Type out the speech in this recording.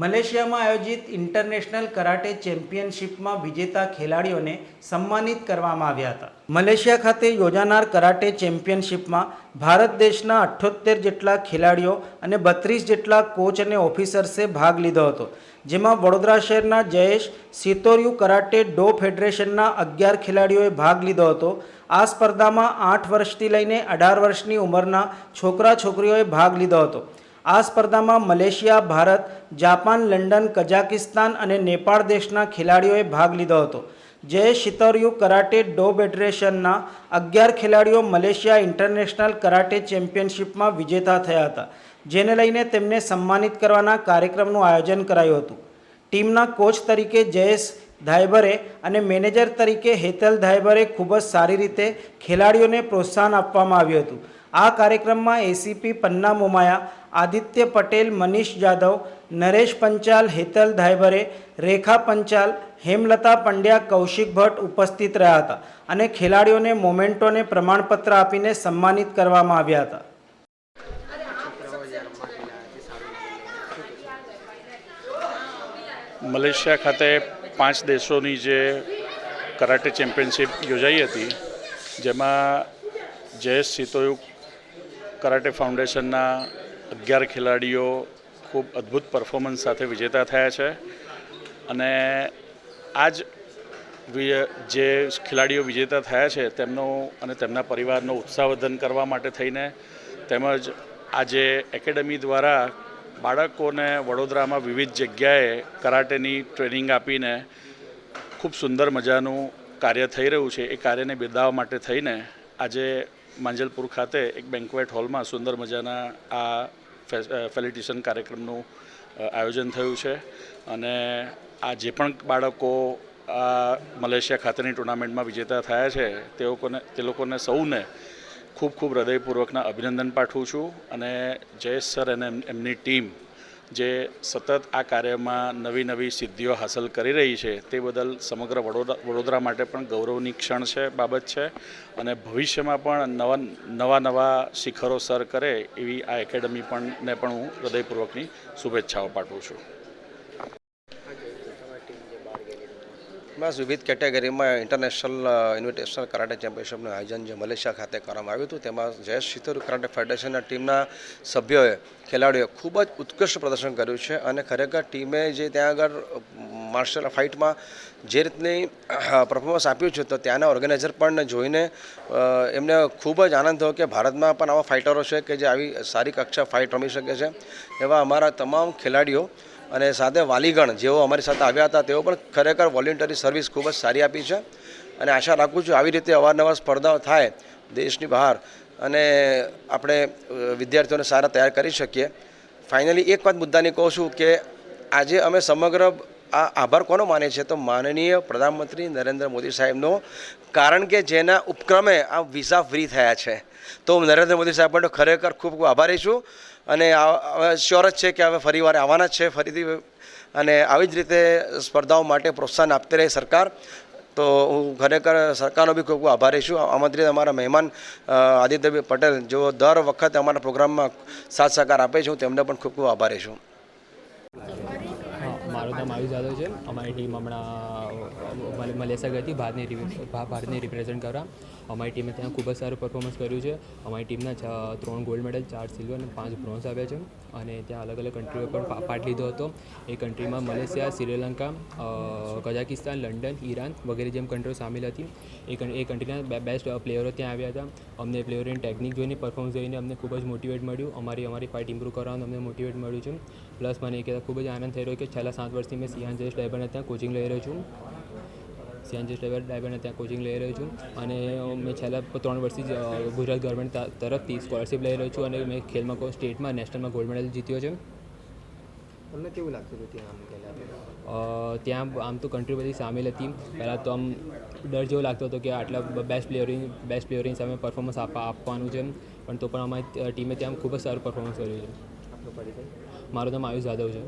મલેશિયામાં આયોજિત international karate ચેમ્પિયનશિપમાં વિજેતા ખેલાડીઓને સન્માનિત કરવામાં આવ્યા હતા. મલેશિયા ખાતે યોજાનાર કરાટે ચેમ્પિયનશિપમાં ભારત દેશના અઠ્યોતેર જેટલા ખેલાડીઓ અને બત્રીસ જેટલા કોચ અને ઓફિસર્સે ભાગ લીધો હતો, જેમાં વડોદરા શહેરના જયેશ, સિતોરિયુ કરાટે, ડો ફેડરેશનના અગિયાર ખેલાડીઓએ ભાગ લીધો હતો. આ સ્પર્ધામાં આઠ વર્ષથી લઈને અઢાર વર્ષની ઉંમરના છોકરા છોકરીઓએ ભાગ લીધો હતો. આ સ્પર્ધામાં Malaysia, Bharat, Japan, London, Kazakhstan અને નેપાળ દેશના ખેલાડીઓએ ભાગ લીધો હતો. જય શિતરયુ કરાટે ડો ફેડરેશનના અગિયાર ખેલાડીઓ મલેશિયા ઇન્ટરનેશનલ કરાટે ચેમ્પિયનશિપમાં વિજેતા થયા હતા, જેને લઈને તેમને સન્માનિત કરવાના કાર્યક્રમનું આયોજન કરાયું હતું. ટીમના કોચ તરીકે જયેશ ધાયબરે અને મેનેજર તરીકે હેતલ ધાયબરે ખૂબ જ સારી રીતે ખેલાડીઓને પ્રોત્સાહન આપવામાં આવ્યું હતું. આ કાર્યક્રમમાં એસીપી પન્ના મોમાયા આદિત્ય પટેલ, મનીષ જાદવ નરેશ પંચાલ, હેતલ ધાયબરે, રેખા પંચાલ, હેમલતા પંડ્યા, કૌશિક ભટ્ટ ઉપસ્થિત રહ્યા હતા અને ખેલાડીઓને મોમેન્ટોને પ્રમાણપત્ર આપીને સન્માનિત કરવામાં આવ્યા હતા. મલેશિયા ખાતે પાંચ દેશોની જે કરાટે ચેમ્પિયનશિપ યોજાઈ હતી, જેમાં જયેશ સિતોયુ કરાટે ફાઉન્ડેશનના અગિયાર ખેલાડીઓ ખૂબ અદ્ભુત પરફોર્મન્સ સાથે વિજેતા થયા છે. અને આજ જ જે ખેલાડીઓ વિજેતા થયા છે, તેમનો અને તેમના પરિવારનો ઉત્સાહવર્ધન કરવા માટે થઈને તેમજ આજે એકેડમી દ્વારા બાળકોને વડોદરામાં વિવિધ જગ્યાએ કરાટેની ટ્રેનિંગ આપીને ખૂબ સુંદર મજાનું કાર્ય થઈ રહ્યું છે. એ કાર્યને બિરદાવવા માટે થઈને આજે માંજલપુર ખાતે એક બેન્કવેટ હોલમાં સુંદર મજાના આ ફેલિટેશન કાર્યક્રમનું આયોજન થયું છે. અને આ જે પણ બાળકો આ મલેશિયા ખાતેની ટુર્નામેન્ટમાં વિજેતા થયા છે તે લોકોને તે લોકોને સૌને ખૂબ ખૂબ હૃદયપૂર્વકના અભિનંદન પાઠવું છું. અને જયેશ સર અને એમની ટીમ જે સતત આ કાર્યમાં નવી નવી સિદ્ધિઓ હાંસલ કરી રહી છે, તે બદલ સમગ્ર વડોદરા વડોદરા માટે પણ ગૌરવની ક્ષણ છે, બાબત છે. અને ભવિષ્યમાં પણ નવા નવા નવા શિખરો સર કરે એવી આ એકેડમી પણ ને પણ હું હૃદયપૂર્વકની શુભેચ્છાઓ પાઠવું છું. બસ વિવિધ કેટેગરીમાં ઇન્ટરનેશનલ ઇન્વિટેશનલ કરાટે ચેમ્પિયનશિપનું આયોજન જે મલેશિયા ખાતે કરવામાં આવ્યું હતું, તેમાં જયેશ શિતોર કરાટે ફેડરેશનના ટીમના સભ્યોએ, ખેલાડીઓએ ખૂબ જ ઉત્કૃષ્ટ પ્રદર્શન કર્યું છે અને ખરેખર ટીમે જે ત્યાં આગળ માર્શલ ફાઇટમાં જે રીતની પરફોર્મન્સ આપ્યું છે, તો ત્યાંના ઓર્ગેનાઇઝર પણ જોઈને એમને ખૂબ જ આનંદ થયો કે ભારતમાં પણ આવા ફાઇટરો છે કે જે આવી સારી કક્ષા ફાઇટ રમી શકે છે. એવા અમારા તમામ ખેલાડીઓ અને સાથે વાલીગણ, જેઓ અમારી સાથે આવ્યા હતા, તેઓ પણ ખરેખર વોલેન્ટરી સર્વિસ ખૂબ જ સારી આપી છે. અને આશા રાખું છું આવી રીતે અવારનવાર સ્પર્ધાઓ થાય, દેશની બહાર, અને આપણે વિદ્યાર્થીઓને સારા તૈયાર કરી શકીએ. ફાઇનલી એક વાત મુદ્દાની કહું છું કે આજે અમે સમગ્ર, આ આભાર કોનો માને છે? તો માનનીય પ્રધાનમંત્રી નરેન્દ્ર મોદી સાહેબનો, કારણ કે જેના ઉપક્રમે આ વિઝા ફ્રી થયા છે. તો હું નરેન્દ્ર મોદી સાહેબ પણ ખરેખર ખૂબ ખૂબ આભારી છું. અને શ્યોર જ છે કે હવે ફરીવાર આવવાના જ છે ફરીથી. અને આવી જ રીતે સ્પર્ધાઓ માટે પ્રોત્સાહન આપતી રહે સરકાર. તો હું ખરેખર સરકારનો બી ખૂબ ખૂબ આભારી છું. આમંત્રિત અમારા મહેમાન આદિત્યભાઈ પટેલ, જેઓ દર વખતે અમારા પ્રોગ્રામમાં સાથ સહકાર આપે છે, હું તેમને પણ ખૂબ ખૂબ આભારી છું. મારું નામ આવી જાદવ છે. અમારી ટીમ હમણાં મલેશિયા ગઈ ભારતની રિપ્રે- ભા- ભારતને રિપ્રેઝેન્ટ કરવા અમારી ટીમે ત્યાં ખૂબ જ સારું પરફોર્મન્સ કર્યું છે. અમારી ટીમના ત્રણ ગોલ્ડ મેડલ ચાર સિલ્વર અને પાંચ બ્રોન્ઝ આવ્યા છે. અને ત્યાં અલગ અલગ કન્ટ્રીઓ પણ પાર્ટ લીધો હતો. એ કન્ટ્રીમાં Malaysia, Sri Lanka Kazakhstan, London, Iran વગેરે જેમ કન્ટ્રીઓ સામેલ હતી. એ એ કન્ટ્રીના બેસ્ટ પ્લેયરો ત્યાં આવ્યા હતા. અમને પ્લેયરોની ટેકનિક જોઈને પરફોર્મન્સ જોઈને અમને ખૂબ જ મોટિવેટ મળ્યું. અમારી અમારી ફાઇટ ઇમ્પ્રૂવ કરવાનું અમને મોટિવેટ મળ્યું છે. પ્લસ મને એ કહેતા ખૂબ જ આનંદ થઈ રહ્યો કે છેલ્લા સાત વર્ષથી મેં સિયાન જયેશ ડાયબરને ત્યાં કોચિંગ લઈ રહ્યો છું. સિંહાન ટ્રેવલ ડ્રાઈવર ડ્રાઈવરને ત્યાં કોચિંગ લઈ રહ્યો છું. અને મેં છેલ્લા ત્રણ વર્ષથી જ ગુજરાત ગવર્મેન્ટ તરફથી સ્કોલરશિપ લઈ રહ્યો છું અને મેં ખેલમાં કોઈ સ્ટેટમાં નેશનલમાં ગોલ્ડ મેડલ જીત્યો છે. તમને કેવું લાગતું હતું ત્યાં આમ ત્યાં આમ તો કન્ટ્રી બધી સામેલ હતી. પહેલાં તો આમ ડર જેવો લાગતો હતો કે આટલા બેસ્ટ પ્લેયરની બેસ્ટ પ્લેયરની સામે પરફોર્મન્સ આપવા આપવાનું છે પણ તો પણ અમારી ટીમે ત્યાં ખૂબ જ સારું પરફોર્મન્સ કર્યું છે. મારું નામ આયુષ જાદવ છે.